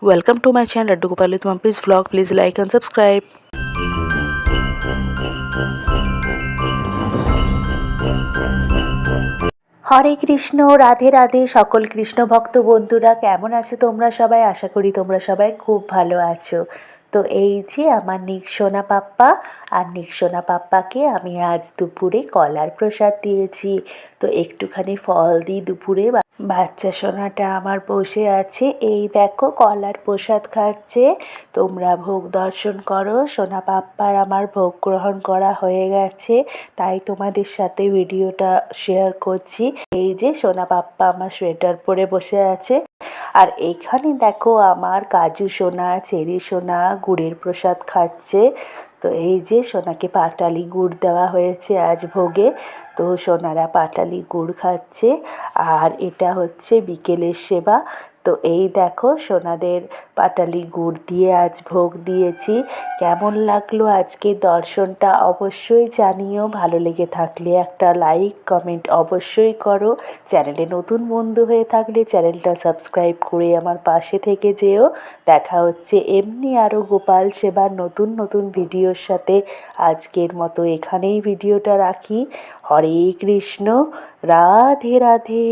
To my channel, Laddu Gopal with Mumpy's vlog. Please like and subscribe. হরে কৃষ্ণ, রাধে রাধে, সকল কৃষ্ণ ভক্ত বন্ধুরা, কেমন আছো তোমরা সবাই আশা করি তোমরা সবাই খুব ভালো আছো তো এই যে আমার নিকসোনা পাপ্পা, আর নিকসোনা পাপ্পাকে আমি আজ দুপুরে কলার প্রসাদ দিয়েছি তো একটুখানি ফল দিই দুপুরে বা- বাচ্চা সোনাটা আমার বসে আছে। এই দেখো কলার প্রসাদ খাচ্ছে। তোমরা ভোগ দর্শন করো। সোনা পাপ্পার আমার ভোগ গ্রহণ করা হয়ে গেছে। তাই তোমাদের সাথে ভিডিওটা শেয়ার করছি। এই যে সোনা পাপ্পা আমার সোয়েটার পরে বসে আছে। আর এইখানে দেখো আমার কাজু সোনা, চেরি সোনা, গুড়ের প্রসাদ খাচ্ছে। তো এই যে সোনাকে পাটালি গুড় দেওয়া হয়েছে আজ ভোগে, তো সোনারা পাটালি গুড় খাচ্ছে। আর এটা হচ্ছে বিকেলের সেবা। তো এই দেখো সোনাদের পাটালি গুড় দিয়ে আজ ভোগ দিয়েছি। কেমন লাগল আজকে দর্শনটা অবশ্যই জানিও। ভালো লেগে থাকলে একটা লাইক, কমেন্ট অবশ্যই করো। চ্যানেলে নতুন বন্ধু হয়ে থাকলে চ্যানেলটা সাবস্ক্রাইব করে আমার পাশে থেকে যেও। দেখা হচ্ছে এমনি আরও গোপাল সেবার নতুন নতুন ভিডিওর সাথে আজকের মতো এখানেই ভিডিওটা রাখি। হরে কৃষ্ণ রাধে রাধে।